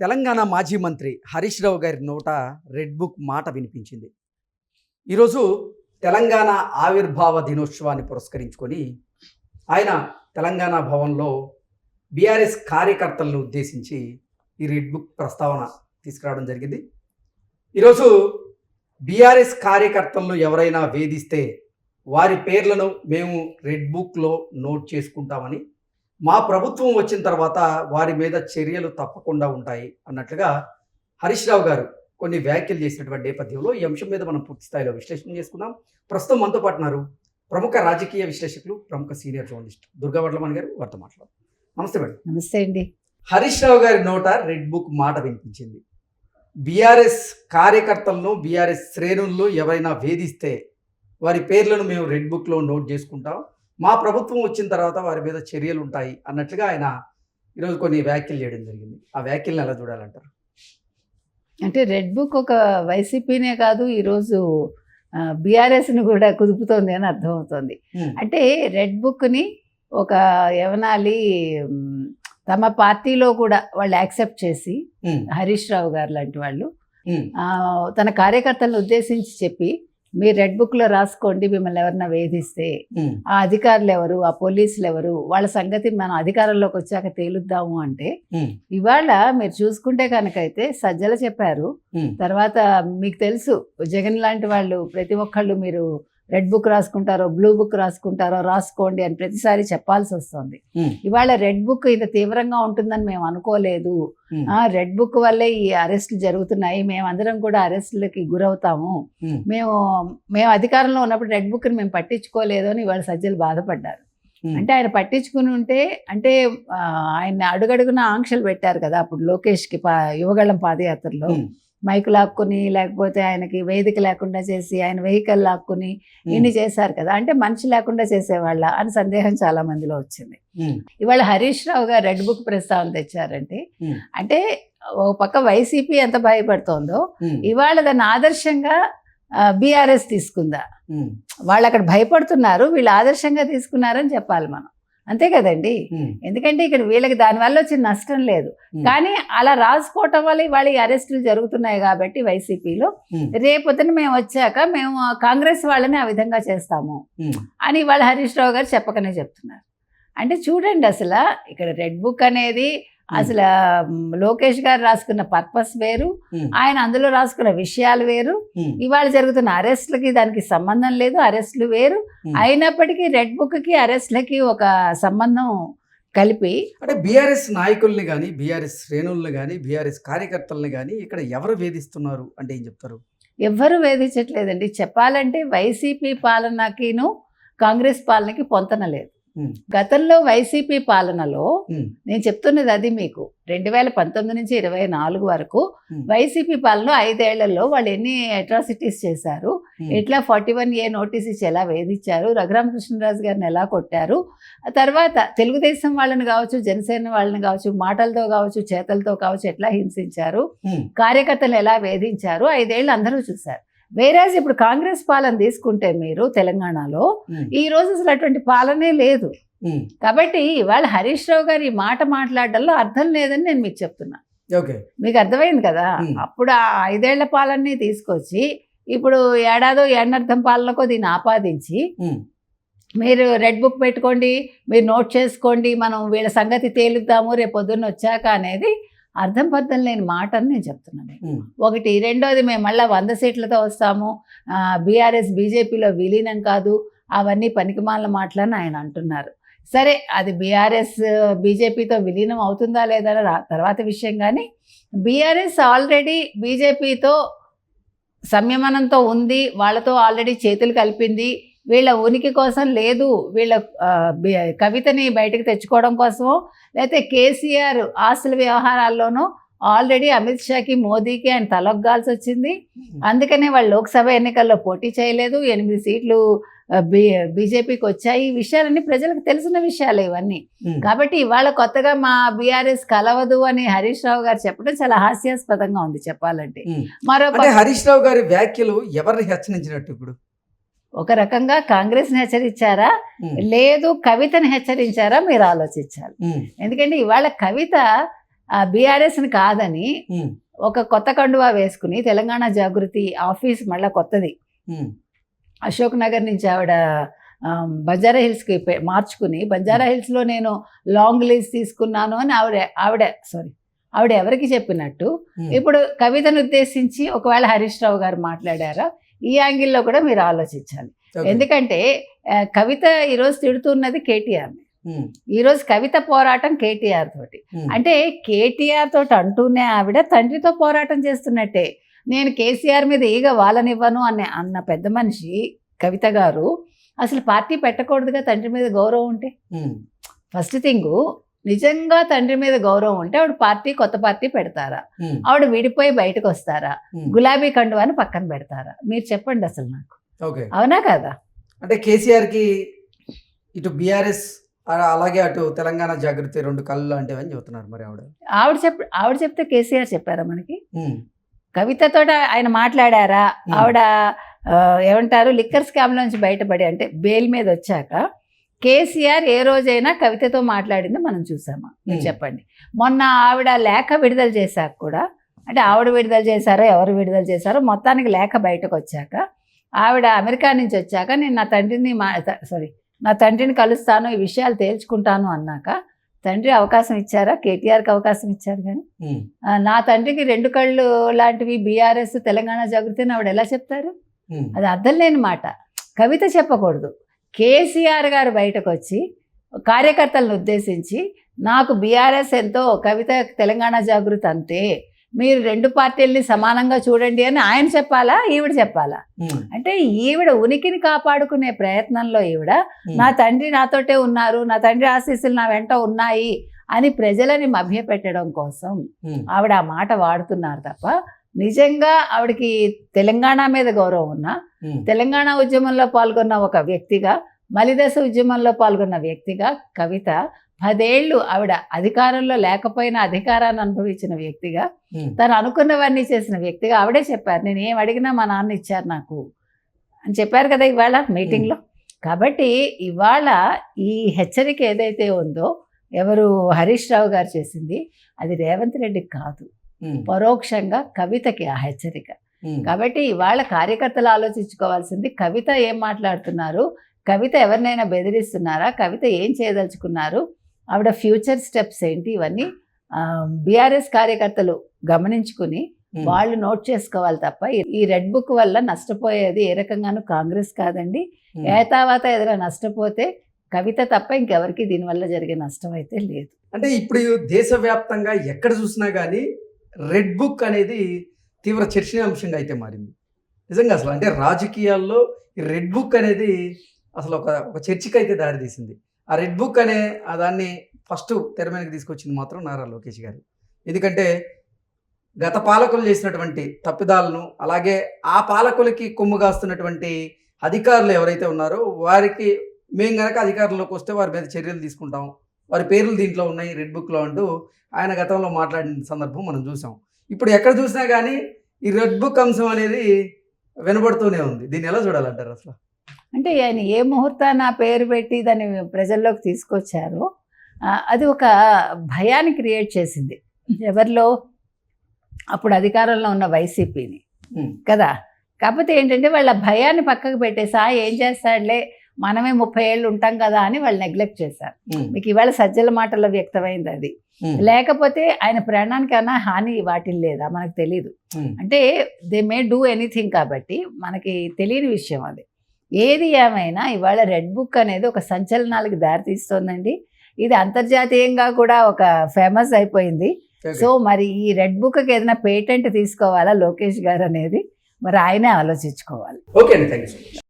తెలంగాణ మాజీ మంత్రి హరీష్ రావు గారి నోట రెడ్ బుక్ మాట వినిపించింది. ఈరోజు తెలంగాణ ఆవిర్భావ దినోత్సవాన్ని పురస్కరించుకొని ఆయన తెలంగాణ భవన్లో బీఆర్ఎస్ కార్యకర్తలను ఉద్దేశించి ఈ రెడ్ బుక్ ప్రస్తావన తీసుకురావడం జరిగింది. ఈరోజు బీఆర్ఎస్ కార్యకర్తలను ఎవరైనా వేధిస్తే వారి పేర్లను మేము రెడ్ బుక్లో నోట్ చేసుకుంటామని మా ప్రభుత్వం వచ్చిన తర్వాత వారి మీద చర్యలు తప్పకుండా ఉంటాయి అన్నట్లుగా హరీష్ రావు గారు కొన్ని వ్యాఖ్యలు చేసినటువంటి నేపథ్యంలో ఈ అంశం మీద మనం పూర్తి స్థాయిలో విశ్లేషణ చేసుకుందాం. ప్రస్తుతం మనతో పాటు ఉన్నారు ప్రముఖ రాజకీయ విశ్లేషకులు ప్రముఖ సీనియర్ జర్నలిస్ట్ దుర్గా వడ్లమణి గారు వారితో మాట్లాడు నమస్తే మేడం. నమస్తే అండి. హరీష్ రావు గారి నోట రెడ్ బుక్ మాట వినిపించింది. బీఆర్ఎస్ కార్యకర్తలను బీఆర్ఎస్ శ్రేణులను ఎవరైనా వేధిస్తే వారి పేర్లను మేము రెడ్ బుక్లో నోట్ చేసుకుంటాం. మా ప్రభుత్వం వచ్చిన తర్వాత వారి మీద చర్యలు ఉంటాయి అన్నట్లుగా ఆయన ఈరోజు కొన్ని వ్యాఖ్యలు చేయడం జరిగింది. ఆ వ్యాఖ్యలను ఎలా చూడాలంటారు? అంటే రెడ్ బుక్ ఒక వైసీపీనే కాదు ఈరోజు బీఆర్ఎస్ని కూడా కుదుపుతోంది అని అర్థమవుతోంది. అంటే రెడ్ బుక్ని ఒక యవనాలి మ్, తమ పార్టీలో కూడా వాళ్ళు యాక్సెప్ట్ చేసి హరీష్ రావు గారు లాంటి వాళ్ళు తన కార్యకర్తలను ఉద్దేశించి చెప్పి మీరు రెడ్ బుక్లో రాసుకోండి మిమ్మల్ని ఎవరన్నా వేధిస్తే. ఆ అధికారులు ఎవరు? ఆ పోలీసులు ఎవరు? వాళ్ళ సంగతి మనం అధికారంలోకి వచ్చాక తేలుద్దాము అంటే ఇవాళ మీరు చూసుకుంటే కనుకైతే సజ్జల చెప్పారు. తర్వాత మీకు తెలుసు జగన్ లాంటి వాళ్ళు ప్రతి ఒక్కళ్ళు మీరు రెడ్ బుక్ రాసుకుంటారో బ్లూ బుక్ రాసుకుంటారో రాసుకోండి అని ప్రతిసారి చెప్పాల్సి వస్తుంది. ఇవాళ రెడ్ బుక్ ఇంత తీవ్రంగా ఉంటుందని మేము అనుకోలేదు. రెడ్ బుక్ వల్లే ఈ అరెస్టులు జరుగుతున్నాయి. మేమందరం కూడా అరెస్టులకి గురవుతాము. మేము మేము అధికారంలో ఉన్నప్పుడు రెడ్ బుక్ని మేము పట్టించుకోలేదు అని ఇవాళ సజ్జలు బాధపడ్డారు. అంటే ఆయన పట్టించుకుని ఉంటే అంటే ఆయన అడుగడుగున ఆంక్షలు పెట్టారు కదా అప్పుడు లోకేష్కి పా యువగళం పాదయాత్రలో. మైక్ లాక్కుని లేకపోతే ఆయనకి వేదిక లేకుండా చేసి ఆయన వెహికల్ లాక్కుని ఇన్ని చేశారు కదా. అంటే మనిషి లేకుండా చేసేవాళ్ళ అని సందేహం చాలా మందిలో వచ్చింది. ఇవాళ హరీష్ రావు గారు రెడ్ బుక్ ప్రస్తావన తెచ్చారంటే అంటే ఓ పక్క వైసీపీ ఎంత భయపడుతోందో ఇవాళ దాన్ని ఆదర్శంగా బీఆర్ఎస్ తీసుకుందా. వాళ్ళు అక్కడ భయపడుతున్నారు వీళ్ళు ఆదర్శంగా తీసుకున్నారని చెప్పాలి మనం. అంతే కదండి. ఎందుకంటే ఇక్కడ వీళ్ళకి దానివల్ల వచ్చిన నష్టం లేదు. కానీ అలా రాసుకోవటం వల్ల వాళ్ళ ఈ అరెస్టులు జరుగుతున్నాయి కాబట్టి వైసీపీలో. రేపొద్దున మేము వచ్చాక మేము కాంగ్రెస్ వాళ్ళని ఆ విధంగా చేస్తాము అని వాళ్ళ హరీష్ రావు గారు చెప్పకనే చెప్తున్నారు. అంటే చూడండి అసలు ఇక్కడ రెడ్ బుక్ అనేది అసలు లోకేష్ గారు రాసుకున్న పర్పస్ వేరు ఆయన అందులో రాసుకున్న విషయాలు వేరు. ఇవాళ జరుగుతున్న అరెస్టులకి దానికి సంబంధం లేదు అరెస్టులు వేరు. అయినప్పటికీ రెడ్ బుక్కి అరెస్టులకి ఒక సంబంధం కలిపి అంటే బీఆర్ఎస్ నాయకుల్ని కానీ బీఆర్ఎస్ శ్రేణుల్ని కానీ బీఆర్ఎస్ కార్యకర్తల్ని కానీ ఇక్కడ ఎవరు వేధిస్తున్నారు అంటే ఏం చెప్తారు? ఎవ్వరూ వేధించట్లేదండి. చెప్పాలంటే వైసీపీ పాలనకిను కాంగ్రెస్ పాలనకి పొంతన లేదు. గతంలో వైసీపీ పాలనలో నేను చెప్తున్నది అది మీకు. రెండు వేల పంతొమ్మిది నుంచి ఇరవై నాలుగు వరకు వైసీపీ పాలన ఐదేళ్ళలో వాళ్ళు ఎన్ని అట్రాసిటీస్ చేశారు ఎట్లా ఫార్టీ వన్ ఏ నోటీస్ ఇచ్చి ఎలా వేధించారు రఘురామకృష్ణరాజు గారిని ఎలా కొట్టారు ఆ తర్వాత తెలుగుదేశం వాళ్ళని కావచ్చు జనసేన వాళ్ళని కావచ్చు మాటలతో కావచ్చు చేతలతో కావచ్చు ఎట్లా హింసించారు కార్యకర్తలు ఎలా వేధించారు ఐదేళ్ళు అందరూ చూశారు. వేరేజ్ ఇప్పుడు కాంగ్రెస్ పాలన తీసుకుంటే మీరు తెలంగాణలో ఈ రోజు అసలు అటువంటి పాలనే లేదు. కాబట్టి ఇవాళ హరీష్ రావు గారు ఈ మాట మాట్లాడడంలో అర్థం లేదని నేను మీకు చెప్తున్నా. ఓకే. మీకు అర్థమైంది కదా. అప్పుడు ఆ ఐదేళ్ళ పాలనని తీసుకొచ్చి ఇప్పుడు ఏడాదో ఏడర్థం పాలనకో దీన్ని ఆపాదించి మీరు రెడ్ బుక్ పెట్టుకోండి మీరు నోట్ చేసుకోండి మనం వీళ్ళ సంగతి తేలుద్దాము రేపు పొద్దున్న వచ్చాక అనేది అర్థం పర్థం లేని మాట అని నేను చెప్తున్నాను. ఒకటి రెండోది మేము మళ్ళీ వంద సీట్లతో వస్తాము. బీఆర్ఎస్ బీజేపీలో విలీనం కాదు. అవన్నీ పనికిమాలిన మాటలని ఆయన అంటున్నారు. సరే అది బీఆర్ఎస్ బీజేపీతో విలీనం అవుతుందా లేదా తర్వాత విషయం కానీ బీఆర్ఎస్ ఆల్రెడీ బీజేపీతో సంయమనంతో ఉంది. వాళ్ళతో ఆల్రెడీ చేతులు కలిపింది. వీళ్ళ ఉనికి కోసం లేదు. వీళ్ళ కవితని బయటకు తెచ్చుకోవడం కోసమో లేకపోతే కేసీఆర్ ఆస్తుల వ్యవహారాల్లోనో ఆల్రెడీ అమిత్ షాకి మోదీకి ఆయన తలొగ్గాల్సి వచ్చింది. అందుకనే వాళ్ళు లోక్సభ ఎన్నికల్లో పోటీ చేయలేదు. ఎనిమిది సీట్లు బీ బీజేపీకి వచ్చాయి. ఈ విషయాలన్నీ ప్రజలకు తెలిసిన విషయాలే ఇవన్నీ. ఉమ్, కాబట్టి ఇవాళ కొత్తగా మా బీఆర్ఎస్ కలవదు అని హరీష్ రావు గారు చెప్పడం చాలా హాస్యాస్పదంగా ఉంది చెప్పాలంటే. ఉమ్. మరో హరీష్ రావు గారి వ్యాఖ్యలు ఎవరిని హెచ్చరించినట్టు ఇప్పుడు? ఒక రకంగా కాంగ్రెస్ని హెచ్చరించారా? ఉమ్, లేదు కవితని హెచ్చరించారా? మీరు ఆలోచించాలి. ఎందుకంటే ఇవాళ కవిత బీఆర్ఎస్ని కాదని ఉమ్, ఒక కొత్త కండువా వేసుకుని తెలంగాణ జాగృతి ఆఫీస్ మళ్ళీ కొత్తది. అశోక్ నగర్ నుంచి ఆవిడ బంజారా హిల్స్కి మార్చుకుని బంజారా హిల్స్లో నేను లాంగ్ లీజ్ తీసుకున్నాను అని ఆవిడ ఆవిడ సారీ ఆవిడ ఎవరికి చెప్పినట్టు. ఇప్పుడు కవితను ఉద్దేశించి ఒకవేళ హరీష్ రావు గారు మాట్లాడారా? ఈ యాంగిల్లో కూడా మీరు ఆలోచించాలి. ఎందుకంటే కవిత ఈరోజు తిడుతున్నది కేటీఆర్ని ఉమ్, ఈరోజు కవిత పోరాటం కేటీఆర్ తోటి. అంటే కేటీఆర్ తోటి అంటూనే ఆవిడ తండ్రితో పోరాటం చేస్తున్నట్టే. నేను కేసీఆర్ మీద ఈగ వాళ్ళనివ్వను అనే అన్న పెద్ద మనిషి కవిత గారు అసలు పార్టీ పెట్టకూడదుగా తండ్రి మీద గౌరవం ఉంటే? ఫస్ట్ థింగ్ నిజంగా తండ్రి మీద గౌరవం ఉంటే ఆవిడ పార్టీ కొత్త పార్టీ పెడతారా? ఆవిడ విడిపోయి బయటకు వస్తారా. గులాబీ కండువాని పక్కన పెడతారా? మీరు చెప్పండి అసలు నాకు. ఓకే. అవునా కదా? అంటే కేసీఆర్కి ఇటు బీఆర్ఎస్ అలాగే అటు తెలంగాణ జాగృతి రెండు కళ్ళు లాంటివి అని చెబుతున్నారు మరి ఆవిడ. ఆవిడ చెప్ ఆవిడ చెప్తే కేసీఆర్ చెప్పారా మనకి? కవితతో ఆయన మాట్లాడారా. ఆవిడ ఏమంటారు? లిక్కర్ స్కామ్ నుంచి బయటపడి అంటే బెయిల్ మీద వచ్చాక కేసీఆర్ ఏ రోజైనా కవితతో మాట్లాడిందో మనం చూసామా? మీరు. చెప్పండి. మొన్న ఆవిడ లేఖ విడుదల చేశాక కూడా అంటే ఆవిడ విడుదల చేశారో ఎవరు విడుదల చేశారో మొత్తానికి లేఖ బయటకు వచ్చాక ఆవిడ అమెరికా నుంచి వచ్చాక నేను నా తండ్రిని మా సారీ నా తండ్రిని కలుస్తాను ఈ విషయాలు తేల్చుకుంటాను అన్నాక తండ్రి అవకాశం ఇచ్చారా? కేటీఆర్కి అవకాశం ఇచ్చారు కానీ? నా తండ్రికి రెండు కళ్ళు లాంటివి బీఆర్ఎస్ తెలంగాణ జాగృతి అని ఆవిడ ఎలా చెప్తారు? అది అర్థం లేని మాట. కవిత చెప్పకూడదు. కేసీఆర్ గారు బయటకు వచ్చి కార్యకర్తలను ఉద్దేశించి నాకు బీఆర్ఎస్ ఎంతో కవిత తెలంగాణ జాగృతి అంతే. మీరు రెండు పార్టీల్ని సమానంగా చూడండి అని ఆయన చెప్పాలా? ఈవిడ చెప్పాలా? అంటే ఈవిడ ఉనికిని కాపాడుకునే ప్రయత్నంలో ఈవిడ నా తండ్రి నాతోటే ఉన్నారు. నా తండ్రి ఆశీస్సులు నా వెంట ఉన్నాయి అని ప్రజలని మభ్యపెట్టడం కోసం ఆవిడ ఆ మాట వాడుతున్నారు తప్ప నిజంగా ఆవిడకి తెలంగాణ మీద గౌరవం ఉన్నా తెలంగాణ ఉద్యమంలో పాల్గొన్న ఒక వ్యక్తిగా మలిదశ ఉద్యమంలో పాల్గొన్న వ్యక్తిగా కవిత పదేళ్ళు ఆవిడ అధికారంలో లేకపోయినా అధికారాన్ని అనుభవించిన వ్యక్తిగా తను అనుకున్నవన్నీ చేసిన వ్యక్తిగా ఆవిడే చెప్పారు. నేను ఏం అడిగినా మా నాన్న ఇచ్చారు నాకు అని చెప్పారు కదా ఇవాళ మీటింగ్లో కాబట్టి ఇవాళ ఈ హెచ్చరిక ఏదైతే ఉందో ఎవరు హరీష్ రావు గారు చేసింది అది రేవంత్ రెడ్డికి కాదు. పరోక్షంగా కవితకి ఆ హెచ్చరిక. కాబట్టి ఇవాళ కార్యకర్తలు ఆలోచించుకోవాల్సింది కవిత ఏం మాట్లాడుతున్నారు? కవిత ఎవరినైనా బెదిరిస్తున్నారా? కవిత ఏం చేయదలుచుకున్నారు? ఆవిడ ఫ్యూచర్ స్టెప్స్ ఏంటి? ఇవన్నీ బీఆర్ఎస్ కార్యకర్తలు గమనించుకుని వాళ్ళు నోట్ చేసుకోవాలి తప్ప ఈ- రెడ్ బుక్ వల్ల నష్టపోయేది ఏ రకంగానూ కాంగ్రెస్ కాదండి. ఏ తర్వాత ఏదైనా నష్టపోతే కవిత తప్ప ఇంకెవరికి దీనివల్ల జరిగే నష్టం అయితే లేదు. అంటే ఇప్పుడు దేశవ్యాప్తంగా ఎక్కడ చూసినా కానీ రెడ్ బుక్ అనేది తీవ్ర చర్చనీయాంశంగా అయితే మారింది. నిజంగా అసలు అంటే రాజకీయాల్లో ఈ రెడ్ బుక్ అనేది అసలు ఒక ఒక చర్చకి అయితే దారితీసింది ఆ రెడ్ బుక్ అనే ఆ దాన్ని ఫస్ట్ తెర మీదకి తీసుకొచ్చింది మాత్రం నారా లోకేష్ గారు. ఎందుకంటే గత పాలకులు చేసినటువంటి తప్పిదాలను అలాగే ఆ పాలకులకి కొమ్ము కాస్తున్నటువంటి అధికారులు ఎవరైతే ఉన్నారో వారికి మేము కనుక అధికారంలోకి వస్తే వారి మీద చర్యలు తీసుకుంటాం. వారి పేర్లు దీంట్లో ఉన్నాయి రెడ్ బుక్లో అంటూ ఆయన గతంలో మాట్లాడిన సందర్భం మనం చూసాం. ఇప్పుడు ఎక్కడ చూసినా కానీ ఈ రెడ్ బుక్ అంశం అనేది వినబడుతూనే ఉంది. దీన్ని ఎలా చూడాలంటారు అసలు? అంటే ఆయన ఏ ముహూర్తాన్ని ఆ పేరు పెట్టి దాన్ని ప్రజల్లోకి తీసుకొచ్చారో అది ఒక భయాన్ని క్రియేట్ చేసింది. ఎవరిలో? అప్పుడు అధికారంలో ఉన్న వైసీపీని. కదా? కాకపోతే ఏంటంటే వాళ్ళ భయాన్ని పక్కకు పెట్టేసి "ఆ, ఏం చేస్తాడులే? మనమే ముప్పై ఏళ్ళు ఉంటాం కదా అని వాళ్ళు నెగ్లెక్ట్ చేశారు. మీకు ఇవాళ సజ్జల మాటల్లో వ్యక్తమైంది అది. లేకపోతే ఆయన ప్రాణానికన్నా హాని వాటిల్ లేదా? మనకు తెలియదు అంటే దే మే డూ ఎనీథింగ్ కాబట్టి మనకి తెలియని విషయం అది. ఏది ఏమైనా ఇవాళ రెడ్ బుక్ అనేది ఒక సంచలనాలకు దారితీస్తోందండి. ఇది అంతర్జాతీయంగా కూడా ఒక ఫేమస్ అయిపోయింది. సో మరి ఈ రెడ్ బుక్కి ఏదైనా పేటెంట్ తీసుకోవాలా లోకేష్ గారు అనేది? మరి ఆయనే ఆలోచించుకోవాలి. ఓకే అండి థ్యాంక్ యూ